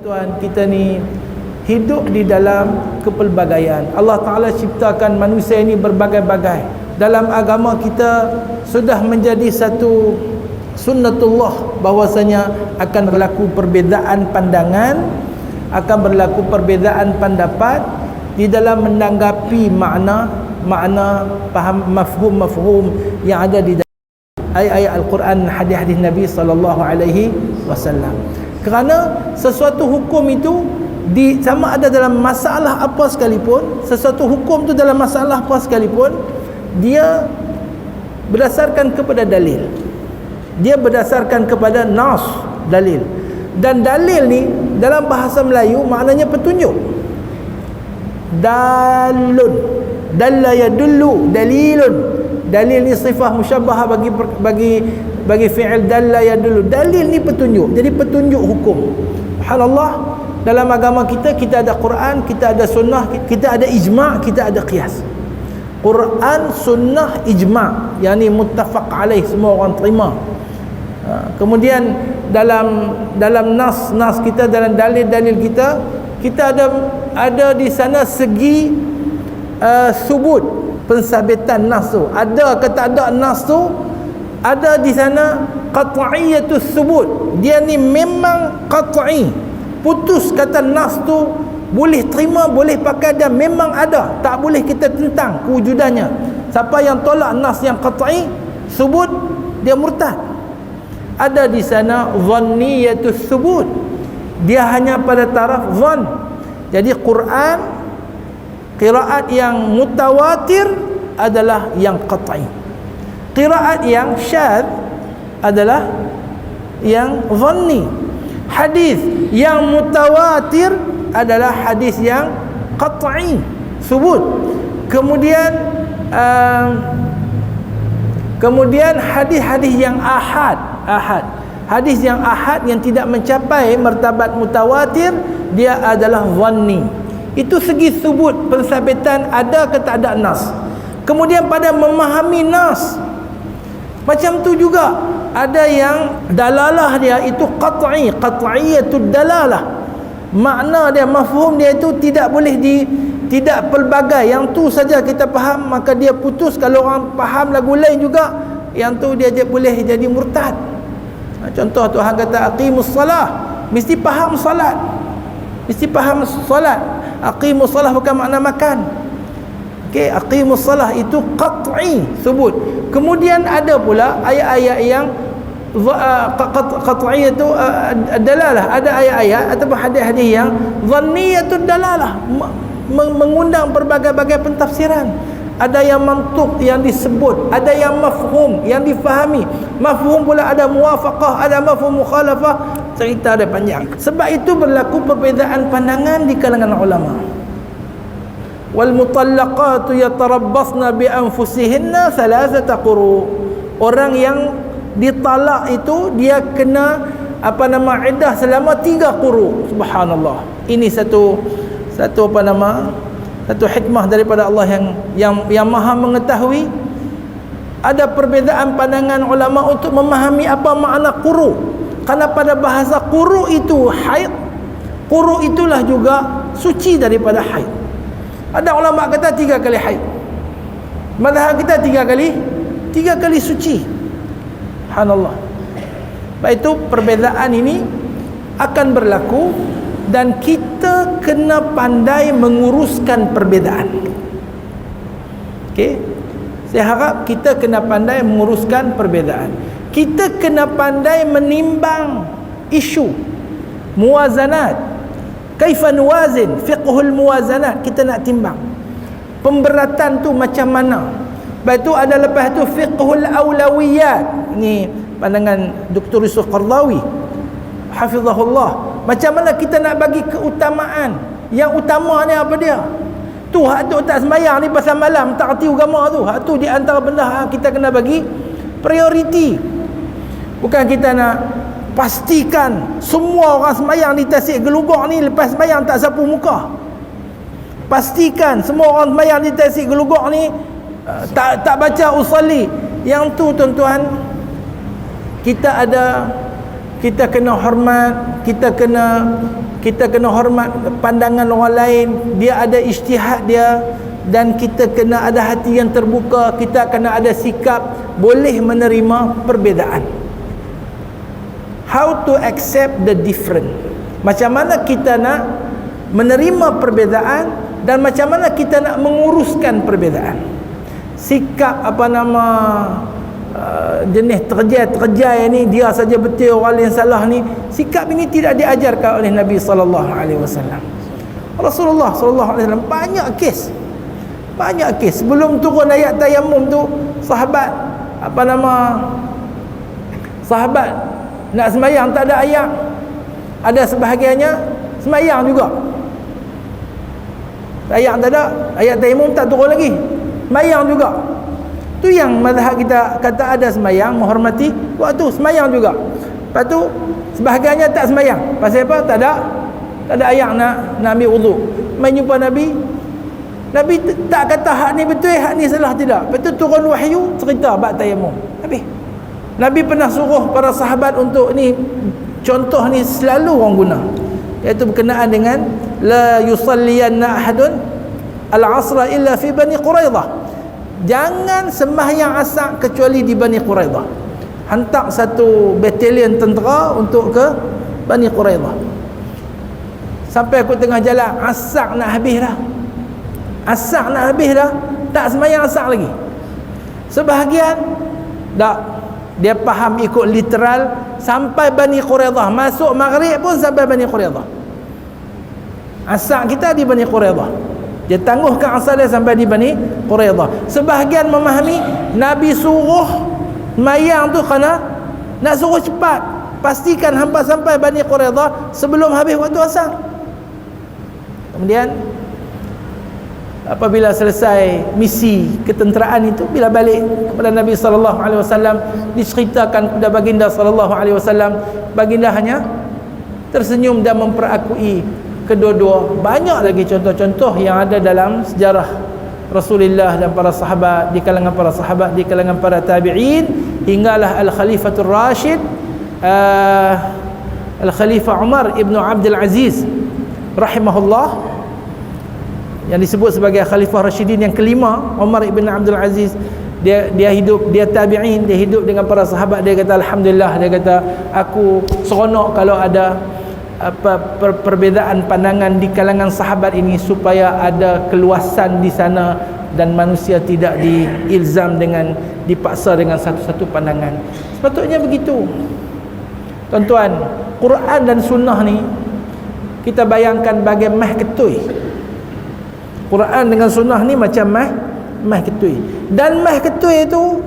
Tuan kita ni hidup di dalam kepelbagaian. Allah Taala ciptakan manusia ini berbagai-bagai. Dalam agama kita sudah menjadi satu sunnatullah bahwasanya akan berlaku perbezaan pandangan, akan berlaku perbezaan pendapat di dalam menanggapi makna makna faham mafhum-mafhum yang ada di dalam ayat-ayat Al-Quran hadis-hadis Nabi sallallahu alaihi wasallam. Kerana sesuatu hukum itu di sama ada dalam masalah apa sekalipun, sesuatu hukum tu dalam masalah apa sekalipun, dia berdasarkan kepada dalil. Dia berdasarkan kepada nas dalil. Dan dalil ni dalam bahasa Melayu maknanya petunjuk. Dalun. Dalla yadullu dalilun. Dalil ni sifah musyabbahah bagi bagi bagi fi'il dalla ya dulu. Dalil ni petunjuk. Jadi petunjuk hukum. Subhanallah dalam agama kita kita ada Quran kita ada sunnah kita ada ijma' kita ada qiyas. Quran sunnah ijma' yang ni muttafaq alaih semua orang terima. Ha, kemudian dalam dalam nas nas kita dalam dalil-dalil kita kita ada ada di sana segi uh, subut pensabitan nas tu. Ada ke tak ada nas tu ada di sana qat'iyatus subut. Dia ni memang qat'i. Putus kata nas tu boleh terima boleh pakai dan memang ada. Tak boleh kita tentang kewujudannya. Siapa yang tolak nas yang qat'i subut dia murtad. Ada di sana dhanniyatus subut. Dia hanya pada taraf dhan jadi Quran qiraat yang mutawatir adalah yang qat'i Qiraat yang syad adalah yang zanni. Hadis yang mutawatir adalah hadis yang qat'i, subut. Kemudian uh, kemudian hadis-hadis yang ahad, ahad. Hadis yang ahad yang tidak mencapai martabat mutawatir dia adalah zanni. Itu segi subut pensabitan ada ke tak ada nas. Kemudian pada memahami nas macam tu juga ada yang dalalah dia itu qat'i, qat'iyatud dalalah. Makna dia mafhum dia itu tidak boleh di tidak pelbagai. Yang tu saja kita faham maka dia putus kalau orang faham lagu lain juga yang tu dia je boleh jadi murtad. Ha, contoh Tuhan kata aqimus salah, mesti faham salat. Mesti faham salat. Aqimus salah bukan makna makan. Okey, aqimus salah itu qat'i sebut. Kemudian ada pula ayat-ayat yang uh, qat'i itu uh, dalalah. Ada ayat-ayat ataupun hadis-hadis yang dhanniyatud dalalah mengundang berbagai-bagai pentafsiran. Ada yang mantuk yang disebut, ada yang mafhum yang difahami. Mafhum pula ada muwafaqah, ada mafhum mukhalafah. Cerita dia panjang. Sebab itu berlaku perbezaan pandangan di kalangan ulama wal mutallaqatu yatarabbasna bi anfusihinna thalathata quru. Orang yang ditalak itu dia kena apa nama iddah selama tiga quru. Subhanallah. Ini satu satu apa nama satu hikmah daripada Allah yang yang yang maha mengetahui. Ada perbezaan pandangan ulama untuk memahami apa makna quru. Karena pada bahasa quru itu haid quru itulah juga suci daripada haid ada ulama kata tiga kali haid. Madhab kita tiga kali tiga kali suci. Subhanallah. Baik itu perbezaan ini akan berlaku dan kita kena pandai menguruskan perbezaan. Okey. Saya harap kita kena pandai menguruskan perbezaan. Kita kena pandai menimbang isu muazanat kaifa nuwazin fiqhul muwazanat kita nak timbang. Pemberatan tu macam mana? Lepas tu ada lepas tu fiqhul aulawiyat ni pandangan Dr. Yusuf Qardawi hafizahullah. Macam mana kita nak bagi keutamaan? Yang utama ni apa dia? Tu hak tu tak sembahyang ni pasal malam tak erti agama tu. Hak tu di antara benda kita kena bagi prioriti. Bukan kita nak pastikan semua orang semayang di tasik gelugok ni lepas semayang tak sapu muka. Pastikan semua orang semayang di tasik gelugok ni uh, tak tak baca usalli. Yang tu tuan-tuan kita ada kita kena hormat kita kena kita kena hormat pandangan orang lain. Dia ada ijtihad dia dan kita kena ada hati yang terbuka. Kita kena ada sikap boleh menerima perbezaan how to accept the different. Macam mana kita nak menerima perbezaan dan macam mana kita nak menguruskan perbezaan. Sikap apa nama uh, jenis terjai-terjai ni dia saja betul orang lain salah ni sikap ini tidak diajarkan oleh Nabi sallallahu alaihi wasallam. Rasulullah sallallahu alaihi wasallam banyak kes. Banyak kes. Sebelum turun ayat tayamum tu sahabat apa nama sahabat nak semayang tak ada ayat ada sebahagiannya semayang juga. Ayat tak ada ayat tayamum tak turun lagi. Semayang juga. Tu yang mazhab kita kata ada semayang menghormati waktu semayang juga. Lepas tu sebahagiannya tak semayang. Pasal apa? Tak ada tak ada ayat nak nak ambil wuduk main jumpa Nabi. Nabi tak kata hak ni betul hak ni salah tidak. Betul turun wahyu cerita bab tayamum. Nabi Nabi pernah suruh para sahabat untuk ni contoh ni selalu orang guna. Iaitu berkenaan dengan la yusalliyanna ahadun al-asra illa fi bani quraidah. Jangan sembahyang asar kecuali di bani quraidah. Hantar satu batalion tentera untuk ke bani quraidah. Sampai aku tengah jalan asar nak habis dah. Asak nak habis dah. Tak semayang asak lagi. Sebahagian Tak Dia faham ikut literal Sampai Bani Quraidah Masuk maghrib pun sampai Bani Quraidah. Asak kita di Bani Quraidah. Dia tangguhkan asal dia sampai di Bani Quraidah. Sebahagian memahami Nabi suruh Mayang tu kerana Nak suruh cepat. Pastikan hampa sampai Bani Quraidah Sebelum habis waktu asak Kemudian apabila selesai misi ketenteraan itu bila balik kepada Nabi sallallahu alaihi wasallam diceritakan kepada baginda sallallahu alaihi wasallam baginda hanya tersenyum dan memperakui kedua-dua. Banyak lagi contoh-contoh yang ada dalam sejarah Rasulullah dan para sahabat di kalangan para sahabat di kalangan para tabi'in. Hinggalah al-khalifatul rashid uh, al-khalifah Umar ibnu Abdul Aziz rahimahullah yang disebut sebagai khalifah Rashidin yang kelima Umar ibn Abdul Aziz dia dia hidup dia tabi'in dia hidup dengan para sahabat dia kata alhamdulillah dia kata aku seronok kalau ada apa per, perbezaan pandangan di kalangan sahabat ini supaya ada keluasan di sana dan manusia tidak diilzam dengan dipaksa dengan satu-satu pandangan. Sepatutnya begitu. Tuan-tuan Quran dan sunnah ni kita bayangkan bagai mah ketui Quran dengan sunnah ni macam mah mah ketui. Dan mah ketui itu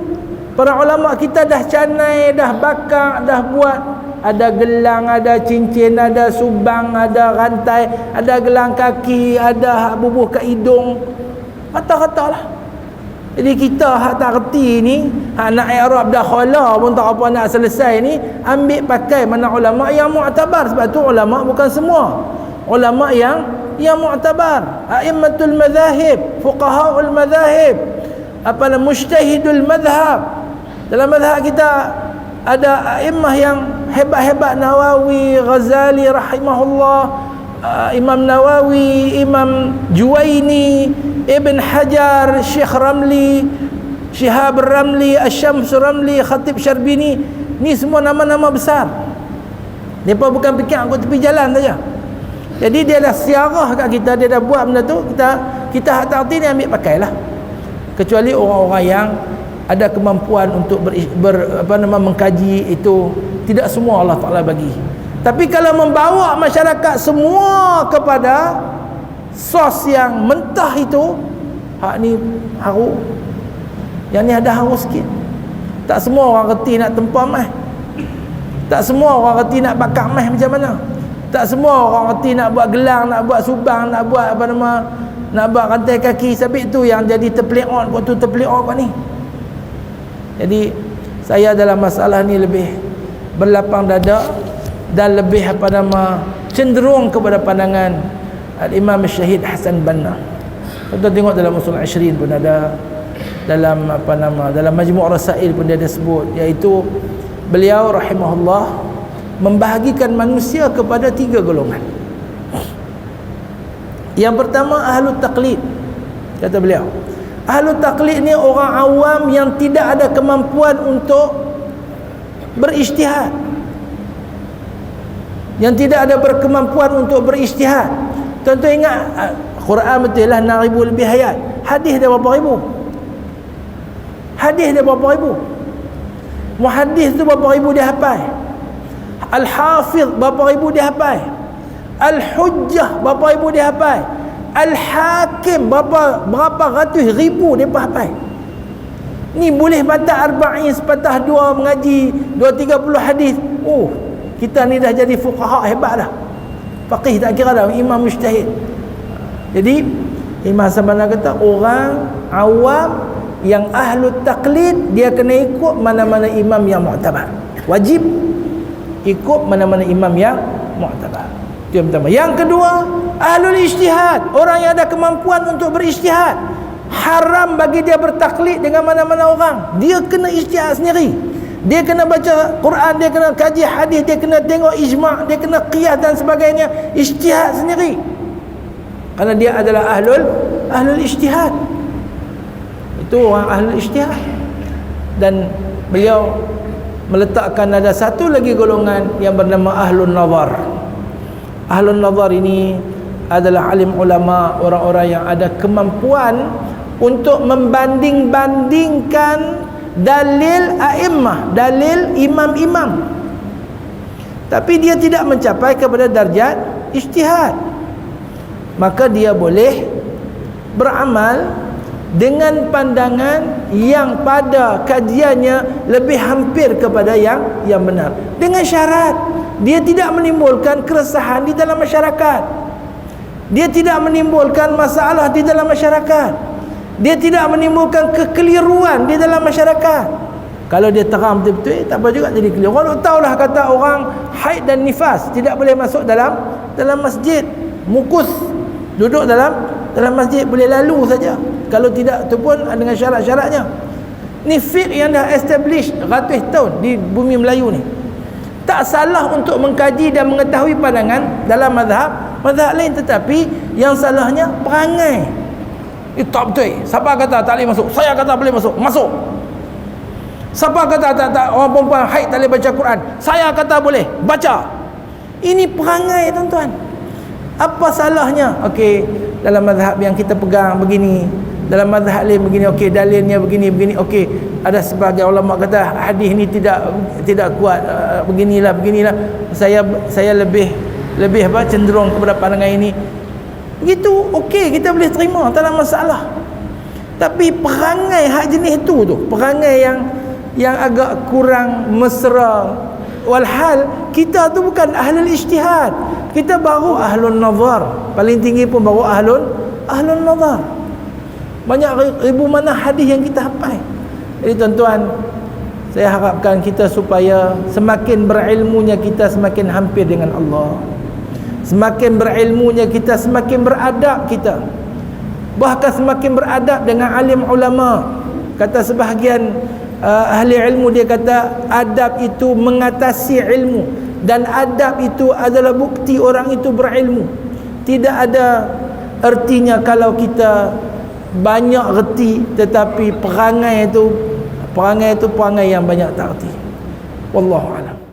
para ulama kita dah canai dah bakar dah buat. Ada gelang ada cincin ada subang ada rantai ada gelang kaki ada bubuh ke hidung. Kata-kata lah. Jadi kita hak tak reti ni hak nak i'rab dah khala pun tak apa nak selesai ni ambil pakai mana ulama yang mu'tabar. Sebab tu ulama bukan semua ulama yang yang mu'tabar. A'immatul madhahib fuqaha'ul madhahib. Apa nama? Mujtahidul madhab dalam madhab kita ada a'immah yang hebat-hebat. Nawawi Ghazali rahimahullah uh, Imam Nawawi Imam Juwaini Ibn Hajar Syekh Ramli Syihab Ramli Asyams Ramli Khatib Syarbini. Ni semua nama-nama besar. Mereka bukan fikir aku tepi jalan saja jadi dia dah siarah kat kita dia dah buat benda tu kita kita hak takti ni ambil pakailah. Kecuali orang-orang yang ada kemampuan untuk ber, ber apa nama mengkaji itu. Tidak semua Allah Taala bagi. Tapi kalau membawa masyarakat semua kepada sos yang mentah itu hak ni haru yang ni ada haru sikit. Tak semua orang reti nak tempah mah tak semua orang reti nak bakar mah macam mana tak semua orang reti nak buat gelang, nak buat subang, nak buat apa nama, nak buat rantai kaki. Sebab itu yang jadi terpeliot waktu terpeliot apa ni. Jadi saya dalam masalah ni lebih berlapang dada dan lebih apa nama cenderung kepada pandangan Al-Imam Syahid Hasan Banna. Kita tengok dalam usul Ashrin pun ada dalam apa nama dalam majmu' rasail pun dia ada sebut iaitu beliau rahimahullah membahagikan manusia kepada tiga golongan. Yang pertama ahlu taklid kata beliau. Ahlu taklid ni orang awam yang tidak ada kemampuan untuk beristihad yang tidak ada berkemampuan untuk beristihad tuan-tuan ingat ah, Quran betul lah 6,000 lebih ayat hadis dia berapa ribu? Hadis dia berapa ribu? Muhadis tu berapa ribu dia hafal al-hafiz berapa ribu dia hafal? Al-hujjah berapa ribu dia hafal? Al-hakim berapa berapa ratus ribu dia hafal. Ni boleh baca arba'in sepatah dua mengaji dua tiga puluh hadis. Oh kita ni dah jadi fuqaha hebat dah. Faqih tak kira dah imam mujtahid jadi Imam Sabana kata orang awam yang ahlu taklid dia kena ikut mana-mana imam yang mu'tabar. Wajib ikut mana-mana imam yang mu'tabar. Itu yang pertama. Yang kedua ahlul ijtihad. Orang yang ada kemampuan untuk berijtihad. Haram bagi dia bertaklid dengan mana-mana orang. Dia kena ijtihad sendiri. Dia kena baca Quran dia kena kaji hadis dia kena tengok ijma' dia kena qiyas dan sebagainya. Ijtihad sendiri. Kerana dia adalah ahlul ahlul ijtihad. Itu orang ahlul ijtihad. Dan beliau meletakkan ada satu lagi golongan yang bernama ahlun nazar ahlun nazar ini adalah alim ulama orang-orang yang ada kemampuan untuk membanding-bandingkan dalil a'immah dalil imam-imam. Tapi dia tidak mencapai kepada darjat ijtihad. Maka dia boleh beramal dengan pandangan yang pada kajiannya lebih hampir kepada yang yang benar. Dengan syarat dia tidak menimbulkan keresahan di dalam masyarakat. Dia tidak menimbulkan masalah di dalam masyarakat. Dia tidak menimbulkan kekeliruan di dalam masyarakat. Kalau dia terang betul-betul eh, tak apa juga jadi keliru. Orang tahulah kata orang haid dan nifas tidak boleh masuk dalam dalam masjid. Mukus duduk dalam dalam masjid boleh lalu saja kalau tidak tu pun dengan syarat-syaratnya. Ni fiqh yang dah establish ratus tahun di bumi Melayu ni. Tak salah untuk mengkaji dan mengetahui pandangan dalam mazhab mazhab lain tetapi yang salahnya perangai. Itu tak betul. Siapa kata tak boleh masuk? Saya kata boleh masuk. Masuk. Siapa kata tak, tak orang perempuan haid tak boleh baca Quran? Saya kata boleh. Baca. Ini perangai tuan-tuan. Apa salahnya? Okey dalam mazhab yang kita pegang begini dalam mazhab lain begini okey dalilnya begini begini okey. Ada sebagai ulama kata hadis ni tidak tidak kuat uh, beginilah beginilah. Saya saya lebih lebih apa cenderung kepada pandangan ini. Begitu okey kita boleh terima tak ada masalah. Tapi perangai hak jenis tu tu perangai yang yang agak kurang mesra. Walhal kita tu bukan ahli ijtihad. Kita baru ahlun nazar. Paling tinggi pun baru ahlun ahlun nazar banyak ribu mana hadis yang kita hafal. Jadi tuan-tuan saya harapkan kita supaya semakin berilmunya kita semakin hampir dengan Allah. Semakin berilmunya kita semakin beradab kita. Bahkan semakin beradab dengan alim ulama. Kata sebahagian uh, ahli ilmu dia kata adab itu mengatasi ilmu. Dan adab itu adalah bukti orang itu berilmu. Tidak ada ertinya kalau kita banyak reti tetapi perangai itu perangai itu perangai yang banyak tak erti wallahu alam